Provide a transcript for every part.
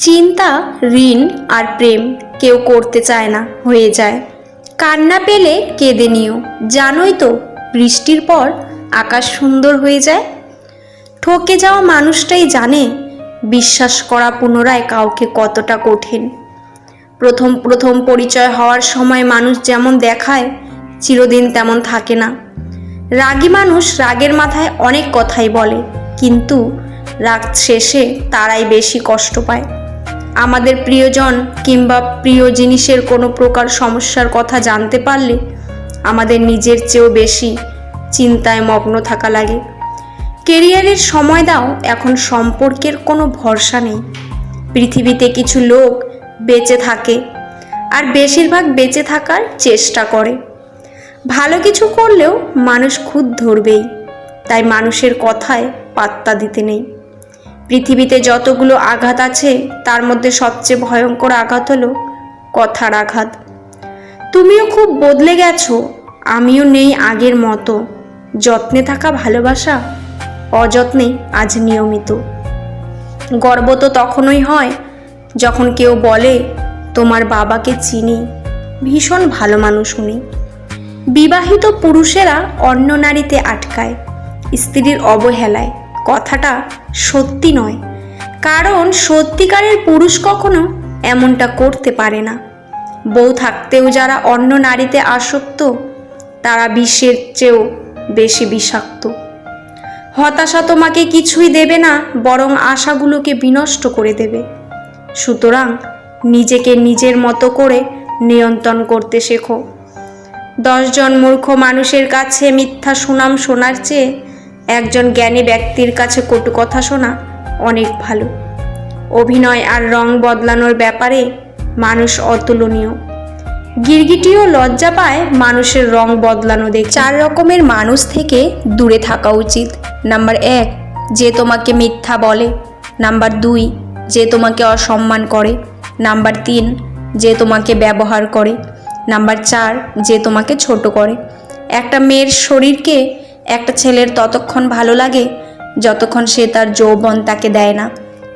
চিন্তা, ঋণ আর প্রেম কেউ করতে চায় না, হয়ে যায়। কান্না পেলে কেঁদে নিও। জানোই তো, বৃষ্টির পর আকাশ সুন্দর হয়ে যায়। ঠকে যাওয়া মানুষটাই জানে, বিশ্বাস করা পুনরায় কাউকে কতটা কঠিন। প্রথম প্রথম পরিচয় হওয়ার সময় মানুষ যেমন দেখায়, চিরদিন তেমন থাকে না। রাগী মানুষ রাগের মাথায় অনেক কথাই বলে, কিন্তু রাগ শেষে তারাই বেশি কষ্ট পায়। আমাদের প্রিয়জন কিংবা প্রিয় জিনিসের কোনো প্রকার সমস্যার কথা জানতে পারলে আমাদের নিজের চেয়েও বেশি চিন্তায় মগ্ন থাকা লাগে। কেরিয়ারের সময় দাও, এখন সম্পর্কের কোনো ভরসা নেই। পৃথিবীতে কিছু লোক বেঁচে থাকে আর বেশিরভাগ বেঁচে থাকার চেষ্টা করে। ভালো কিছু করলেও মানুষ খুদ ধরবেই, তাই মানুষের কথায় পাত্তা দিতে নেই। পৃথিবীতে যতগুলো আঘাত আছে, তার মধ্যে সবচেয়ে ভয়ঙ্কর আঘাত হলো কথার আঘাত। তুমিও খুব বদলে গেছো, আমিও নেই আগের মতো। যত্নে থাকা ভালোবাসা অযত্নে আজ নিয়মিত। গর্ব তো তখনই হয় যখন কেউ বলে, তোমার বাবাকে চিনি, ভীষণ ভালো মানুষ উনি। বিবাহিত পুরুষেরা অন্য নারীতে আটকায়, স্ত্রীর অবহেলায়। কথাটা সত্যি নয়। কারণ সত্যিকারের পুরুষ কখনো এমনটা করতে পারে না। বউ থাকতেও যারা অন্য নারীতে আসক্ত, তারা বিশ্বের চেয়েও বেশি বিষাক্ত। হতাশা তোমাকে কিছুই দেবে না, বরং আশাগুলোকে বিনষ্ট করে দেবে। সুতরাং নিজেকে নিজের মতো করে নিয়ন্ত্রণ করতে শেখো। দশজন মূর্খ মানুষের কাছে মিথ্যা সুনাম শোনার চেয়ে একজন জ্ঞানী ব্যক্তির কাছে কটু কথা শোনা অনেক ভালো। অভিনয় আর রং বদলানোর ব্যাপারে মানুষ অতুলনীয়। গিরগিটিও লজ্জা পায় মানুষের রং বদলানো দেখ চার রকমের মানুষ থেকে দূরে থাকা উচিত। নাম্বার এক, যে তোমাকে মিথ্যা বলে। নাম্বার দুই, যে তোমাকে অসম্মান করে। নাম্বার তিন, যে তোমাকে ব্যবহার করে। নাম্বার চার, যে তোমাকে ছোট করে। একটা মেয়ের শরীরকে একটা ছেলের ততক্ষণ ভালো লাগে, যতক্ষণ সে তার যৌবন তাকে দেয় না।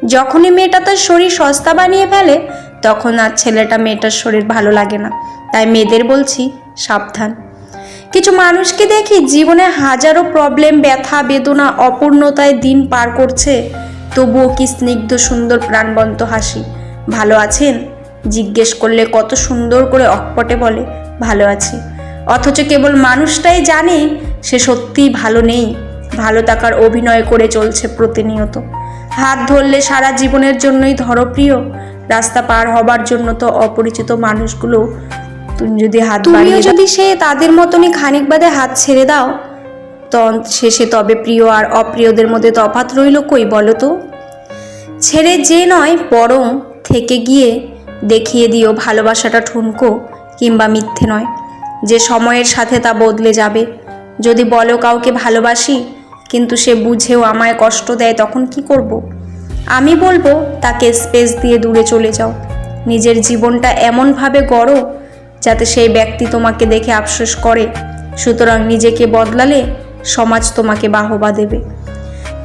যখনই মেয়েটা তার শরীর সস্তা বানিয়ে ফেলে, তখন আর ছেলেটা মেয়েটার শরীর ভালো লাগে না। তাই মেয়েদের বলছি, সাবধান। কিছু মানুষকে দেখি জীবনে হাজারো প্রবলেম ব্যথা, বেদনা, অপূর্ণতায় দিন পার করছে, তবুও কি স্নিগ্ধ, সুন্দর, প্রাণবন্ত হাসি। ভালো আছেন? জিজ্ঞেস করলে কত সুন্দর করে অকপটে বলে, ভালো আছি। অথচ কেবল মানুষটাই জানে সে সত্যিই ভালো নেই। ভালো থাকার অভিনয় করে চলছে প্রতিনিয়ত। হাত ধরলে সারা জীবনের জন্যই ধরো প্রিয় রাস্তা পার হবার জন্য তো অপরিচিত মানুষগুলো তুমি যদি হাত বাড়িয়ে যদি সে তাদের মতনই খানিক বাদে হাত ছেড়ে দাও শেষে তবে প্রিয় আর অপ্রিয়দের মধ্যে তফাৎ রইল কই বলো তো? ছেড়ে যে নয় বরং থেকে গিয়ে দেখিয়ে দিও ভালোবাসাটা ঠুনকো কিংবা মিথ্যে নয়। যে সময়ের সাথে তা বদলে যাবে। যদি বলো কাউকে ভালোবাসি, কিন্তু সে বুঝেও আমায় কষ্ট দেয়, তখন কি করব। আমি বলব, তাকে স্পেস দিয়ে দূরে চলে যাও। নিজের জীবনটা এমনভাবে গড়ো, যাতে সেই ব্যক্তি তোমাকে দেখে আফসোস করে। সুতরাং নিজেকে বদলালে সমাজ তোমাকে বাহবা দেবে।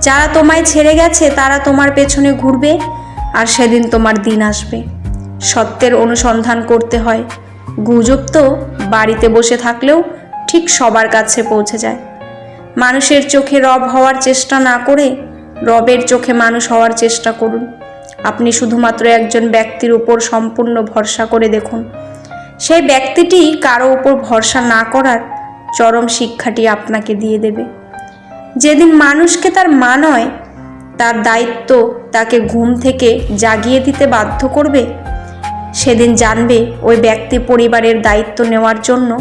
যারা তোমায় ছেড়ে গেছে, তারা তোমার পেছনে ঘুরবে, আর সেদিন তোমার দিন আসবে। সত্যের অনুসন্ধান করতে হয়। গুজব তো বাড়িতে বসে থাকলেও ঠিক সবার কাছে পৌঁছে যায়। মানুষের চোখে রব হওয়ার চেষ্টা না করে রবের চোখে মানুষ হওয়ার চেষ্টা করুন। আপনি শুধুমাত্র একজন ব্যক্তির উপর সম্পূর্ণ ভরসা করে দেখুন। সেই ব্যক্তিটি কারও উপর ভরসা না করার চরম শিক্ষাটি আপনাকে দিয়ে দেবে। যেদিন মানুষকে তার মা নয়, তার দায়িত্ব তাকে ঘুম থেকে জাগিয়ে দিতে বাধ্য করবে, সেদিন জানবে ওই ব্যক্তি পরিবারের দায়িত্ব নেওয়ার জন্য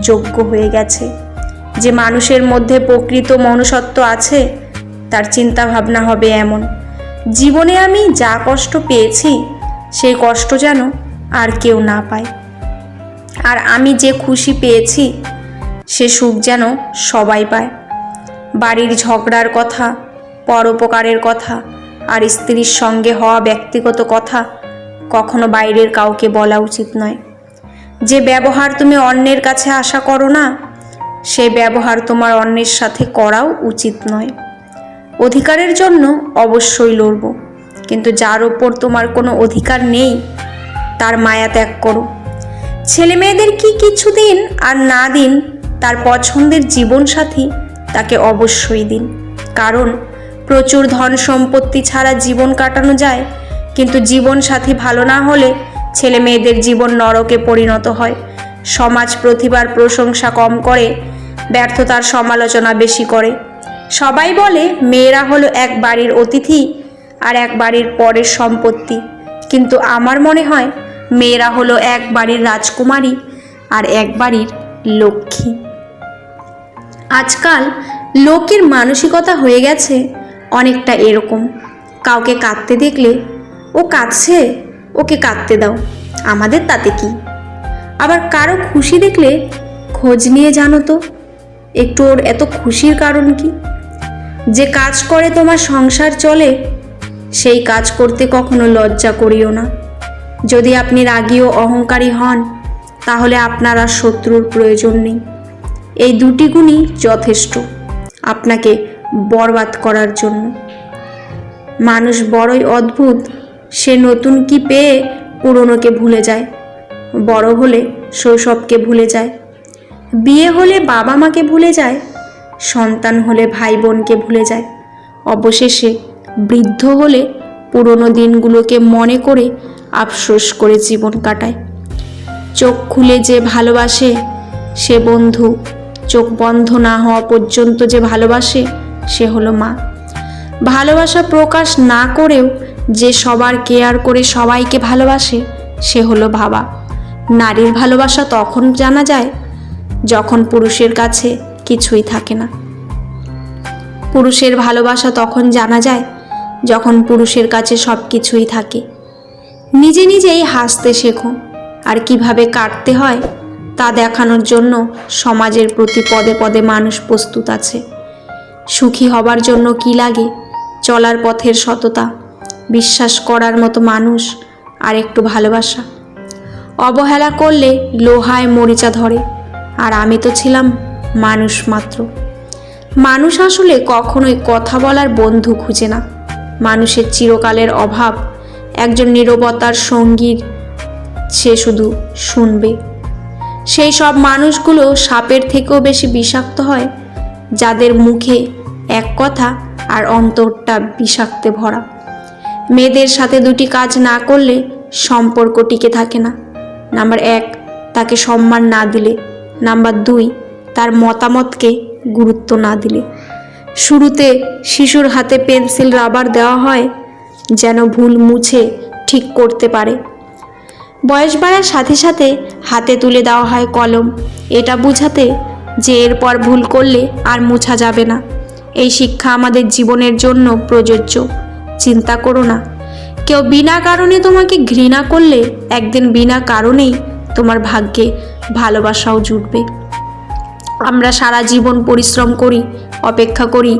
যোগ্য হয়ে গেছে। যে মানুষের মধ্যে প্রকৃত মনুষ্যত্ব আছে, তার চিন্তা ভাবনা হবে এমন। জীবনে আমি যা কষ্ট পেয়েছি, সেই কষ্ট যেন আর কেউ না পায়। আর আমি যে খুশি পেয়েছি, সে সুখ যেন সবাই পায়। বাড়ির ঝগড়ার কথা, পরোপকারের কথা, আর স্ত্রীর সঙ্গে হওয়া ব্যক্তিগত কথা কখনো বাইরের কাউকে বলা উচিত নয়। যে ব্যবহার তুমি অন্যের কাছে আশা করো না সেই ব্যবহার তোমার অন্যের সাথে করাও উচিত নয়। অধিকারের জন্য অবশ্যই লড়ব, কিন্তু যার ওপর তোমার কোনো অধিকার নেই, তার মায়া ত্যাগ করো। ছেলে মেয়েদের কি কিছু দিন আর না দিন, তার পছন্দের জীবনসাথী তাকে অবশ্যই দিন। কারণ, প্রচুর ধন সম্পত্তি ছাড়া জীবন কাটানো যায়, কিন্তু জীবনসাথী ভালো না হলে ছেলে মেয়েদের জীবন নরকে পরিণত হয়। সমাজ প্রতিভার প্রশংসা কম করে, ব্যর্থতার সমালোচনা বেশি করে। সবাই বলে, মেয়েরা হলো এক বাড়ির অতিথি আর এক বাড়ির পরের সম্পত্তি। কিন্তু আমার মনে হয়, মেয়েরা হলো এক বাড়ির রাজকুমারী আর এক বাড়ির লক্ষ্মী। আজকাল লোকের মানসিকতা হয়ে গেছে অনেকটা এরকম। কাউকে কাঁদতে দেখলে ও কাঁদছে ওকে কাঁদতে দাও। আমাদের তাতে কি? আবার কারও খুশি দেখলে খোঁজ নিয়ে জানো তো। একটু ওর এত খুশির কারণ কি? যে কাজ করে তোমার সংসার চলে, সেই কাজ করতে কখনো লজ্জা করিও না। যদি আপনি রাগী ও অহংকারী হন, তাহলে আপনার আর শত্রুর প্রয়োজন নেই। এই দুটি গুণই যথেষ্ট আপনাকে বরবাদ করার জন্য। মানুষ বড়ই অদ্ভুত সে নতুন কি পেয়ে পুরনোকে ভুলে যায়? বড় হলে শৈশবকে ভুলে যায়। বিয়ে হলে বাবা মাকে ভুলে যায়। সন্তান হলে ভাই বোনকে ভুলে যায়। অবশেষে বৃদ্ধ হলে পুরনো দিনগুলোকে মনে করে আফসোস করে জীবন কাটায়। চোখ খুলে যে ভালোবাসে সে বন্ধু, চোখ বন্ধ না হওয়া পর্যন্ত যে ভালোবাসে সে হলো মা। ভালোবাসা প্রকাশ না করেও যে সবার কেয়ার করে সবাইকে ভালোবাসে, সে হলো বাবা। নারীর ভালোবাসা তখন জানা যায় যখন পুরুষের কাছে কিছুই থাকে না। পুরুষের ভালোবাসা তখন জানা যায় যখন পুরুষের কাছে সব কিছুই থাকে। নিজে নিজেই হাসতে শেখো, আর কীভাবে কাটতে হয় তা দেখানোর জন্য সমাজের প্রতি পদে পদে মানুষ প্রস্তুত আছে। সুখী হবার জন্য কি লাগে, চলার পথের সততা বিশ্বাস করার মতো মানুষ আর একটু ভালোবাসা। অবহেলা করলে লোহায় মরিচা ধরে, আর আমি তো ছিলাম মানুষ মাত্র। মানুষ আসলে কখনোই কথা বলার বন্ধু খুঁজে না। মানুষের চিরকালের অভাব, একজন নিরবতার সঙ্গীর, সে শুধু শুনবে। সেই সব মানুষগুলো সাপের থেকেও বেশি বিষাক্ত হয়, যাদের মুখে এক কথা আর অন্তরটা বিষাক্তে ভরা। মেয়েদের সাথে দুটি কাজ না করলে সম্পর্ক টিকে থাকে না। নাম্বার এক, তাকে সম্মান না দিলে। নাম্বার দুই, তার মতামতকে গুরুত্ব না দিলে। শুরুতে শিশুর হাতে পেন্সিল, রাবার দেওয়া হয় যেন ভুল মুছে ঠিক করতে পারে। বয়স বাড়ার সাথে সাথে হাতে তুলে দেওয়া হয় কলম। এটা বোঝাতে যে এরপর ভুল করলে আর মুছা যাবে না। এই শিক্ষা আমাদের জীবনের জন্য প্রযোজ্য। চিন্তা করো না। কেউ বিনা কারণে তোমাকে ঘৃণা করলে, একদিন বিনা কারণেই তোমার ভাগ্যে ভালোবাসাও জুটবে। আমরা সারা জীবন পরিশ্রম করি, অপেক্ষা করি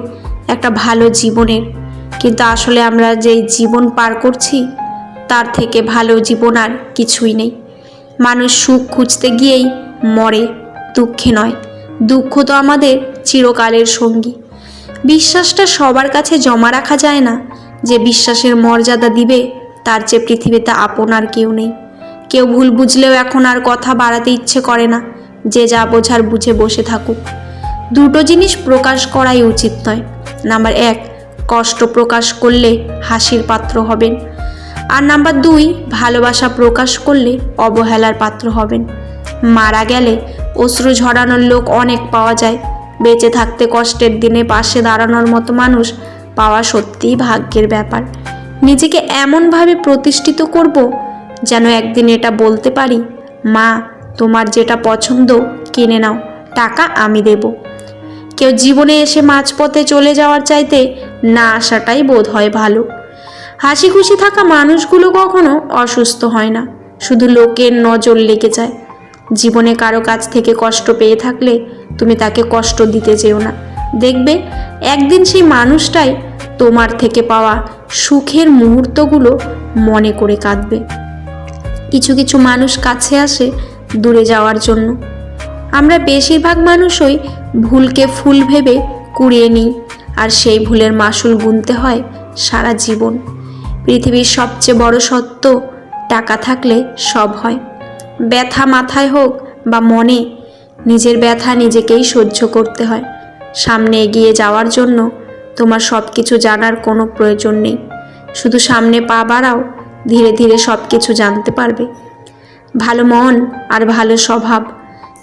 একটা ভালো জীবনের। কিন্তু আসলে আমরা যেই জীবন পার করছি, তার থেকে ভালো জীবন আর কিছুই নেই। মানুষ সুখ খুঁজতে গিয়েই মরে, দুঃখে নয়। দুঃখ তো আমাদের চিরকালের সঙ্গী। বিশ্বাসটা সবার কাছে জমা রাখা যায় না। যে বিশ্বাসের মর্যাদা দিবে, তার চেয়ে পৃথিবীতে আপন আর কেউ নেই। কেউ ভুল বুঝলেও এখন আর কথা বাড়াতে ইচ্ছে করে না, যে যা বোঝার বুঝে বসে থাকুক। দুটো জিনিস প্রকাশ করাই উচিত নয়। নাম্বার এক, কষ্ট প্রকাশ করলে হাসির পাত্র হবেন। আর নাম্বার দুই, ভালোবাসা প্রকাশ করলে অবহেলার পাত্র হবেন। মারা গেলে অশ্রু ঝরানোর লোক অনেক পাওয়া যায়। বেঁচে থাকতে কষ্টের দিনে পাশে দাঁড়ানোর মতো মানুষ পাওয়া সত্যিই ভাগ্যের ব্যাপার। নিজেকে এমনভাবে প্রতিষ্ঠিত করব যেন একদিন এটা বলতে পারি, মা, তোমার যেটা পছন্দ কিনে নাও, টাকা আমি দেব। কেউ জীবনে এসে মাঝপথে চলে যাওয়ার চাইতে না আসাটাই বোধ হয় ভালো। হাসি খুশি থাকা মানুষগুলো কখনো অসুস্থ হয় না, শুধু লোকের নজর লেগে যায়। জীবনে কারও কাছ থেকে কষ্ট পেয়ে থাকলে তুমি তাকে কষ্ট দিতে যেও না। দেখবে একদিন সেই মানুষটাই তোমার থেকে পাওয়া সুখের মুহূর্তগুলো মনে করে কাঁদবে। কিছু কিছু মানুষ কাছে আসে দূরে যাওয়ার জন্য। আমরা বেশিরভাগ মানুষই ভুলকে ফুল ভেবে কুড়িয়ে নিই আর সেই ভুলের মাসুল গুনতে হয় সারা জীবন। পৃথিবীর সবচেয়ে বড় সত্য, টাকা থাকলে সব হয়। ব্যথা মাথায় হোক বা মনে, নিজের ব্যথা নিজেকেই সহ্য করতে হয়। সামনে এগিয়ে যাওয়ার জন্য তোমার সব কিছু জানার কোনো প্রয়োজন নেই। শুধু সামনে পা বাড়াও, ধীরে ধীরে সব কিছু জানতে পারবে। ভালো মন আর ভালো স্বভাব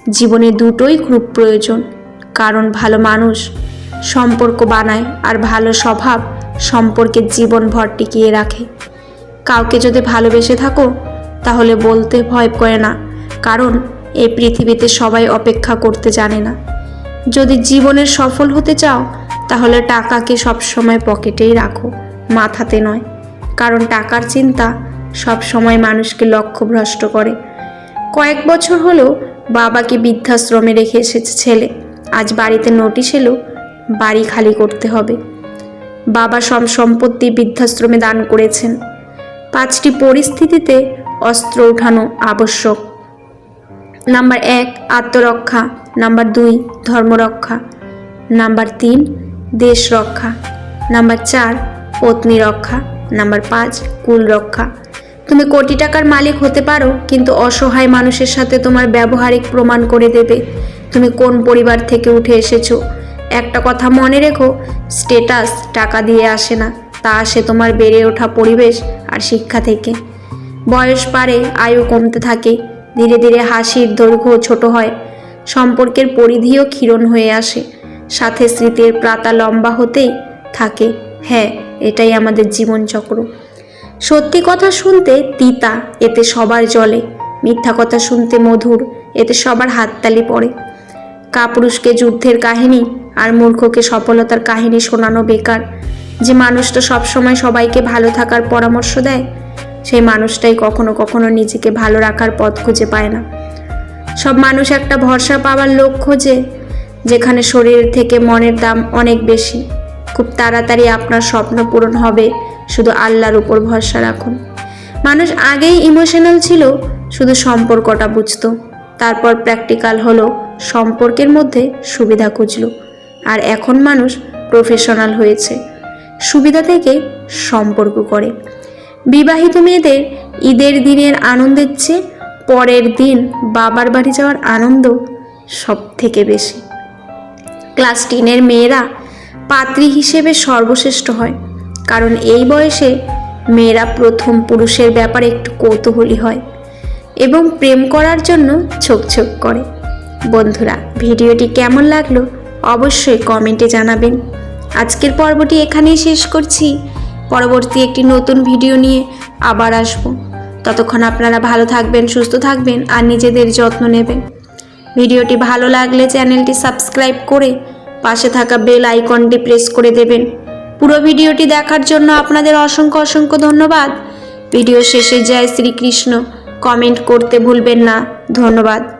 জীবনে দুটোই খুব প্রয়োজন, কারণ ভালো মানুষ সম্পর্ক বানায় আর ভালো স্বভাব সম্পর্কে জীবনভর টিকিয়ে রাখে। কাউকে যদি ভালোবেসে থাকো, তাহলে বলতে ভয় করে না, কারণ এই পৃথিবীতে সবাই অপেক্ষা করতে জানে না। যদি জীবনের সফল হতে চাও, তাহলে টাকাকে সবসময় পকেটেই রাখো, মাথাতে নয়। কারণ টাকার চিন্তা সব সময় মানুষকে লক্ষ্যভ্রষ্ট করে। কয়েক বছর হলো বাবাকে বৃদ্ধাশ্রমে রেখে এসেছে ছেলে। আজ বাড়িতে নোটিশ এলো, বাড়ি খালি করতে হবে। বাবা সব সম্পত্তি বৃদ্ধাশ্রমে দান করেছেন। পাঁচটি পরিস্থিতিতে অস্ত্র উঠানো আবশ্যক। নাম্বার এক, আত্মরক্ষা। নাম্বার দুই, ধর্মরক্ষা। নাম্বার তিন দেশ রক্ষা নাম্বার চার পত্নী রক্ষা নাম্বার পাঁচ কুল রক্ষা তুমি কোটি টাকার মালিক হতে পারো, কিন্তু অসহায় মানুষের সাথে তোমার ব্যবহারিক প্রমাণ করে দেবে। তুমি কোন পরিবার থেকে উঠে এসেছ? একটা কথা মনে রেখো, স্টেটাস টাকা দিয়ে আসে না, তা আসে তোমার বেড়ে ওঠা পরিবেশ আর শিক্ষা থেকে। বয়স পারে আয়ু কমতে থাকে। ধীরে ধীরে হাসির দৈর্ঘ্য ছোট হয়। সম্পর্কের পরিধিও ক্ষীরণ হয়ে আসে। সাথে স্মৃতির প্রাতা লম্বা হতেই থাকে হ্যাঁ এটাই আমাদের জীবনচক্র। সত্যি কথা শুনতে তিতা, এতে সবার জলে। মিথ্যা কথা শুনতে মধুর, এতে সবার হাততালি পড়ে। কাপুরুষকে যুদ্ধের কাহিনী আর মূর্খকে সফলতার কাহিনী শোনানো বেকার। যে মানুষটা সবসময় সবাইকে ভালো থাকার পরামর্শ দেয় সেই মানুষটাই কখনো কখনো নিজেকে ভালো রাখার পথ খুঁজে পায় না। সব মানুষ একটা ভরসা পাওয়ার লোক খোঁজে, যেখানে শরীর থেকে মনের দাম অনেক বেশি। খুব তাড়াতাড়ি আপনার স্বপ্ন পূরণ হবে, শুধু আল্লাহর উপর ভরসা রাখুন। মানুষ আগেই ইমোশনাল ছিল, শুধু সম্পর্কটা বুঝতো। তারপর প্র্যাকটিক্যাল হলো, সম্পর্কের মধ্যে সুবিধা খুঁজলো। আর এখন মানুষ প্রফেশনাল হয়েছে। সুবিধা থেকে সম্পর্ক করে। বিবাহিত মেয়েদের ঈদের দিনের আনন্দের চেয়ে পরের দিন বাবার বাড়ি যাওয়ার আনন্দ সব থেকে বেশি। ক্লাস টেনের মেয়েরা পাত্রী হিসেবে সর্বশ্রেষ্ঠ হয়, কারণ এই বয়সে মেয়েরা প্রথম পুরুষের ব্যাপারে একটু কৌতূহলী হয় এবং প্রেম করার জন্য ছোক ছোক করে। বন্ধুরা, ভিডিওটি কেমন লাগল অবশ্যই কমেন্টে জানাবেন। আজকের পর্বটি এখানেই শেষ করছি। পরবর্তী একটি নতুন ভিডিও নিয়ে আবার আসব। ততক্ষণ আপনারা ভালো থাকবেন, সুস্থ থাকবেন আর নিজেদের যত্ন নেবেন। ভিডিওটি ভালো লাগলে চ্যানেলটি সাবস্ক্রাইব করে পাশে থাকা বেল আইকনটি প্রেস করে দেবেন। পুরো ভিডিওটি দেখার জন্য আপনাদের অসংখ্য অসংখ্য ধন্যবাদ। ভিডিও শেষে জয় শ্রীকৃষ্ণ। কমেন্ট করতে ভুলবেন না। ধন্যবাদ।